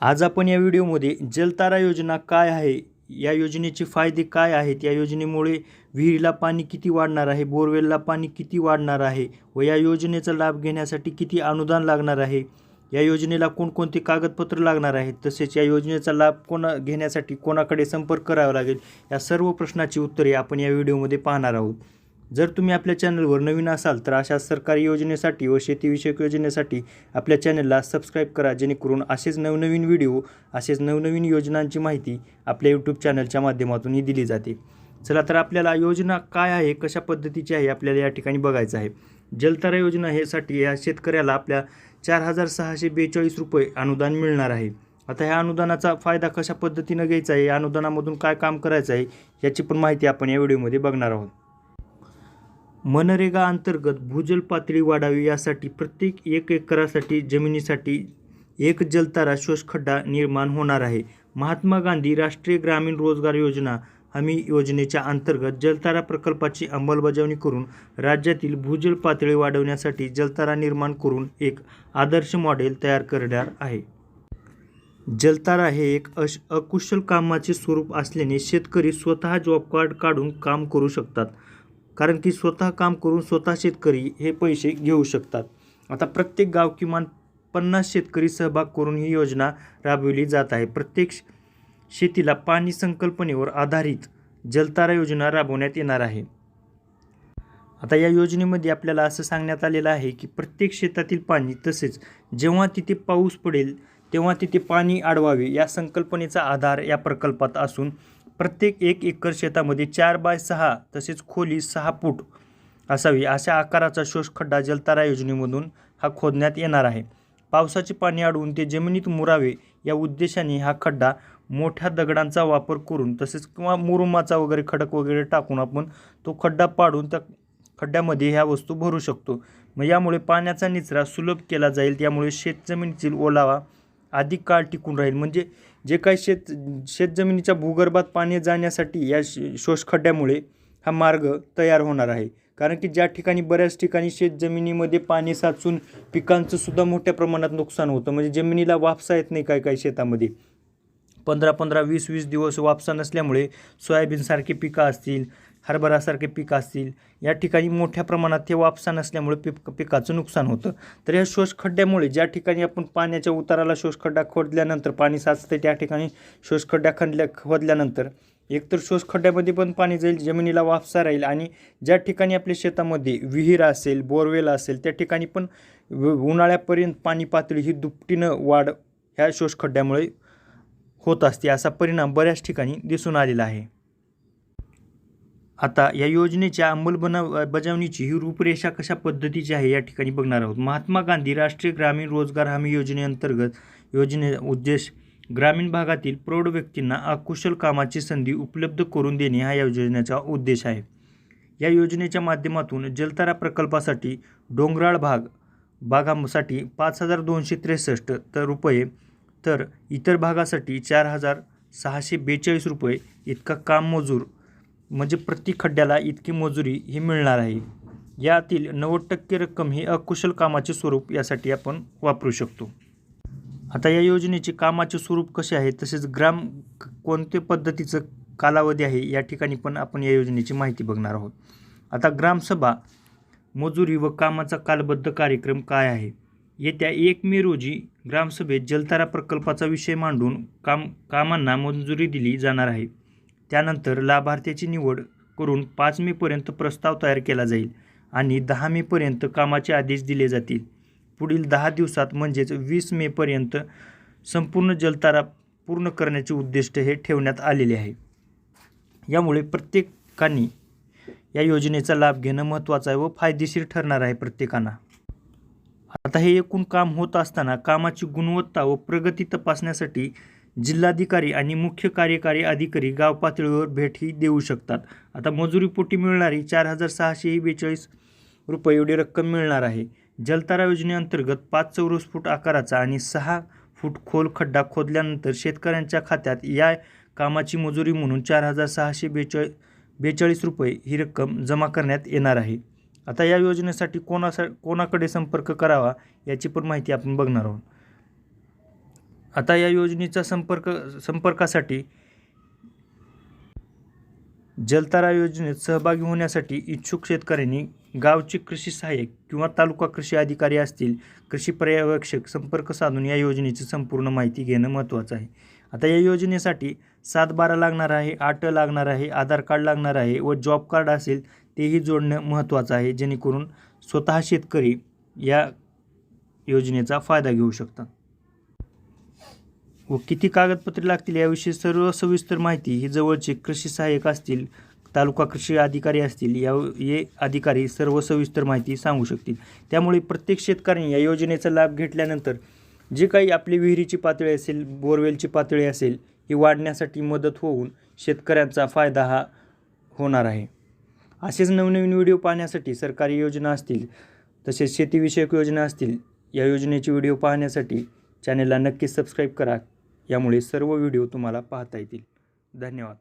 आज आपण या व्हिडिओमध्ये जलतारा योजना काय आहे या योजनेचे फायदे काय आहेत या योजनेमुळे विहिरीला पाणी किती वाढणार आहे बोरवेलला पाणी किती वाढणार आहे व या योजनेचा लाभ घेण्यासाठी किती अनुदान लागणार आहे या योजनेला कोणकोणती कागदपत्र लागणार आहेत तसेच या योजनेचा लाभ कोणा घेण्यासाठी कोणाकडे संपर्क करावा लागेल या सर्व प्रश्नाची उत्तरे आपण या व्हिडिओमध्ये पाहणार आहोत. जर तुम्ही आपल्या चॅनलवर नवीन असाल तर अशा सरकारी योजनेसाठी व शेतीविषयक योजनेसाठी आपल्या चॅनलला सबस्क्राईब करा जेणेकरून असेच नवनवीन व्हिडिओ असेच नवनवीन योजनांची माहिती आपल्या यूट्यूब चॅनलच्या माध्यमातूनही दिली जाते. चला तर आपल्याला योजना काय आहे कशा पद्धतीची आहे आपल्याला या ठिकाणी बघायचं आहे. जलतारा योजना हेसाठी या शेतकऱ्याला आपल्या चार हजार सहाशे बेचाळीस रुपये अनुदान मिळणार आहे. आता ह्या अनुदानाचा फायदा कशा पद्धतीनं घ्यायचा आहे या अनुदानामधून काय काम करायचं आहे याची पण माहिती आपण या व्हिडिओमध्ये बघणार आहोत. मनरेगा अंतर्गत भूजल पातळी वाढावी यासाठी प्रत्येक एक एकरासाठी जमिनीसाठी एक जलतारा शोषखड्डा निर्माण होणार आहे. महात्मा गांधी राष्ट्रीय ग्रामीण रोजगार योजना हमी योजनेच्या अंतर्गत जलतारा प्रकल्पाची अंमलबजावणी करून राज्यातील भूजल पातळी वाढवण्यासाठी जलतारा निर्माण करून एक आदर्श मॉडेल तयार करणार आहे. जलतारा हे एक अश अकुशल कामाचे स्वरूप असल्याने शेतकरी स्वतः जॉब कार्ड काढून काम करू शकतात. कारण की स्वतः काम करून स्वतः शेतकरी हे पैसे घेऊ शकतात. आता प्रत्येक गाव किमान पन्नास शेतकरी सहभाग करून ही योजना राबविली जात आहे. प्रत्येक शेतीला पाणी संकल्पनेवर आधारित जलतारा योजना राबवण्यात येणार आहे. आता या योजनेमध्ये आपल्याला असं सांगण्यात आलेलं आहे की प्रत्येक शेतातील पाणी तसेच जेव्हा तिथे पाऊस पडेल तेव्हा तिथे पाणी अडवावे या संकल्पनेचा आधार या प्रकल्पात असून प्रत्येक एक एकर शेतामध्ये चार बाय सहा तसेच खोली सहा फूट असावी अशा आकाराचा शोषखड्डा जलतारा योजनेमधून हा खोदण्यात येणार आहे. पावसाचे पाणी अडवून ते जमिनीत मुरावे या उद्देशाने हा खड्डा मोठ्या दगडांचा वापर करून तसेच किंवा मुरुमाचा वगैरे खडक वगैरे टाकून आपण तो खड्डा पाडून त्या खड्ड्यामध्ये ह्या वस्तू भरू शकतो. मग यामुळे पाण्याचा निचरा सुलभ केला जाईल त्यामुळे शेतजमिनीतील ओलावा अधिक काळ टिकून राहील. म्हणजे जे काही शेत शेतजमिनीच्या भूगर्भात पाणी जाण्यासाठी या श शोषखड्ड्यामुळे हा मार्ग तयार होणार आहे. कारण की ज्या ठिकाणी बऱ्याच ठिकाणी शेतजमिनीमध्ये पाणी साचून पिकांचं सुद्धा मोठ्या प्रमाणात नुकसान होतं. म्हणजे जमिनीला वापसा येत नाही काय काही शेतामध्ये. पंधरा पंधरा वीस वीस दिवस वापसा नसल्यामुळे सोयाबीनसारखी पिकं असतील हरभरासारखे पीक असतील या ठिकाणी मोठ्या प्रमाणात ते वापसा नसल्यामुळे पिक पिकाचं नुकसान होतं. तर या शोषखड्ड्यामुळे ज्या ठिकाणी आपण पाण्याच्या उताराला शोषखड्डा खोदल्यानंतर पाणी साचतं त्या ठिकाणी शोषखड्ड्या खणल्या खोदल्यानंतर एकतर शोषखड्ड्यामध्ये पण पाणी जाईल जमिनीला वापसा राहील आणि ज्या ठिकाणी आपल्या शेतामध्ये विहीर असेल बोरवेल असेल त्या ठिकाणी पण उन्हाळ्यापर्यंत पाणी पातळी ही दुपटीनं वाढ ह्या शोषखड्ड्यामुळे होत असते असा परिणाम बऱ्याच ठिकाणी दिसून आलेला आहे. आता या योजनेच्या अंमलबजावणीची ही रूपरेषा कशा पद्धतीची आहे या ठिकाणी बघणार आहोत. महात्मा गांधी राष्ट्रीय ग्रामीण रोजगार हमी योजनेअंतर्गत योजने उद्देश ग्रामीण भागातील प्रौढ व्यक्तींना अकुशल कामाची संधी उपलब्ध करून देणे हा या योजनेचा उद्देश आहे. या योजनेच्या माध्यमातून जलतारा प्रकल्पासाठी डोंगराळ भाग भागासाठी पाच हजार दोनशे त्रेसष्ट तर रुपये तर इतर भागासाठी चार हजार सहाशे बेचाळीस रुपये इतका काम मजूर म्हणजे प्रति खड्ड्याला इतकी मजुरी ही मिळणार आहे. यातील नव्वद टक्के रक्कम ही अकुशल कामाचे स्वरूप यासाठी आपण वापरू शकतो. आता या योजनेचे कामाचे स्वरूप कसे आहे तसेच ग्राम कोणत्या पद्धतीचं कालावधी आहे या ठिकाणी पण आपण या योजनेची माहिती बघणार आहोत. आता ग्रामसभा मजुरी व कामाचा कालबद्ध कार्यक्रम काय आहे? येत्या एक मे रोजी ग्रामसभेत जलतारा प्रकल्पाचा विषय मांडून काम कामांना मंजुरी दिली जाणार आहे. त्यानंतर लाभार्थ्याची निवड करून पाच मेपर्यंत प्रस्ताव तयार केला जाईल आणि दहा मेपर्यंत कामाचे आदेश दिले जातील. पुढील दहा दिवसात म्हणजेच वीस मेपर्यंत संपूर्ण जलतारा पूर्ण करण्याचे उद्दिष्ट हे ठेवण्यात आलेले आहे. यामुळे प्रत्येकाने या योजनेचा लाभ घेणं महत्त्वाचं आहे व फायदेशीर ठरणार आहे प्रत्येकांना. आता हे एकूण काम होत असताना कामाची गुणवत्ता व प्रगती तपासण्यासाठी जिल्हाधिकारी आणि मुख्य कार्यकारी अधिकारी गाव पातळीवर भेटही देऊ शकतात. आता मजुरीपोटी मिळणारी चार हजार सहाशे बेचाळीस रुपये एवढी रक्कम मिळणार आहे. जलतारा योजनेअंतर्गत पाच चौरस फूट आकाराचा आणि सहा फूट खोल खड्डा खोदल्यानंतर शेतकऱ्यांच्या खात्यात या कामाची मजुरी म्हणून चार हजार सहाशे बेचाळी बेचाळीस रुपये ही रक्कम जमा करण्यात येणार आहे. आता या योजनेसाठी कोणासा कोणाकडे संपर्क करावा याची पण माहिती आपण बघणार आहोत. आता या योजनेचा संपर्क संपर्कासाठी जलतारा योजनेत सहभागी होण्यासाठी इच्छुक शेतकऱ्यांनी गावचे कृषी सहाय्यक किंवा तालुका कृषी अधिकारी असतील कृषी पर्यवेक्षक संपर्क साधून या योजनेची संपूर्ण माहिती घेणं महत्त्वाचं आहे. आता या योजनेसाठी सात बारा लागणार आहे आठ लागणार आहे आधार कार्ड लागणार आहे व जॉब कार्ड असेल तेही जोडणं महत्त्वाचं आहे जेणेकरून स्वतः शेतकरी या योजनेचा फायदा घेऊ शकतात. व किती कागदपत्रे लागतील याविषयी सर्व सविस्तर माहिती ही जवळचे कृषी सहाय्यक असतील तालुका कृषी अधिकारी असतील या ये अधिकारी सर्व सविस्तर माहिती सांगू शकतील. त्यामुळे प्रत्येक शेतकऱ्यांनी या योजनेचा लाभ घेतल्यानंतर जे काही आपली विहिरीची पातळी असेल बोरवेलची पातळी असेल ही वाढण्यासाठी मदत होऊन शेतकऱ्यांचा फायदा हा होणार आहे. असेच नवनवीन व्हिडिओ पाहण्यासाठी सरकारी योजना असतील तसेच शेतीविषयक योजना असतील या योजनेचे व्हिडिओ पाहण्यासाठी चॅनेलला नक्की सबस्क्राईब करा. यामुळे सर्व व्हिडिओ तुम्हाला पाहता येतील. धन्यवाद.